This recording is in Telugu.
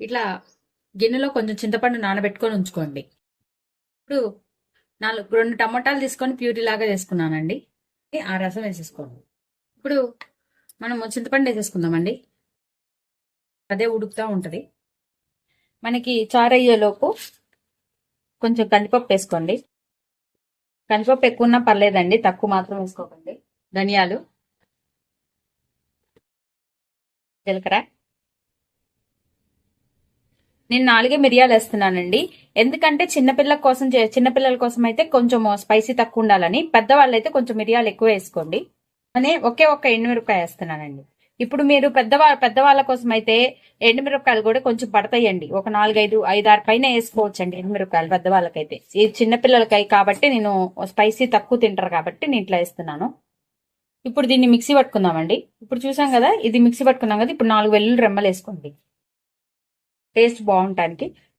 ఇట్లా గిన్నెలో కొంచెం చింతపండు నానబెట్టుకొని ఉంచుకోండి. ఇప్పుడు నాలుగు రెండు టమాటాలు తీసుకొని ప్యూరీ లాగా చేసుకున్నానండి. ఆ రసం వేసేసుకోండి. ఇప్పుడు మనము చింతపండు వేసేసుకుందామండి. అదే ఉడుకుతూ ఉంటుంది. మనకి చారయ్యేలోపు కొంచెం కందిపప్పు వేసుకోండి. కందిపప్పు ఎక్కువ ఉన్నా పర్లేదండి తక్కువ మాత్రం వేసుకోకండి. ధనియాలు జీలకర్ర. నేను నాలుగే మిరియాలు వేస్తున్నానండి. ఎందుకంటే చిన్నపిల్లల కోసం చే- చిన్నపిల్లల కోసం అయితే కొంచెం స్పైసీ తక్కువ ఉండాలని పెద్దవాళ్ళు అయితే కొంచెం మిరియాలు ఎక్కువ వేసుకోండి. అనే ఒకే ఒక్క ఎండుమిరపకాయ వేస్తున్నానండి. ఇప్పుడు మీరు పెద్దవాళ్ళ పెద్దవాళ్ళ కోసం అయితే ఎండుమిరపకాయలు కూడా కొంచెం పడతాయండి. ఒక నాలుగైదు ఐదారు పైన వేసుకోవచ్చండి ఎండుమిరపకాయలు పెద్దవాళ్ళకైతే. ఈ చిన్నపిల్లలకై కాబట్టి నేను స్పైసీ తక్కువ తింటారు కాబట్టి నేను ఇట్లా వేస్తున్నాను. ఇప్పుడు దీన్ని మిక్సీ పట్టుకుందామండి. ఇప్పుడు చూసాం కదా ఇది మిక్సీ పట్టుకున్నాం కదా ఇప్పుడు నాలుగు వెల్లుల్లి రెమ్మలు వేసుకోండి. టేస్ట్ బాగుంటానికి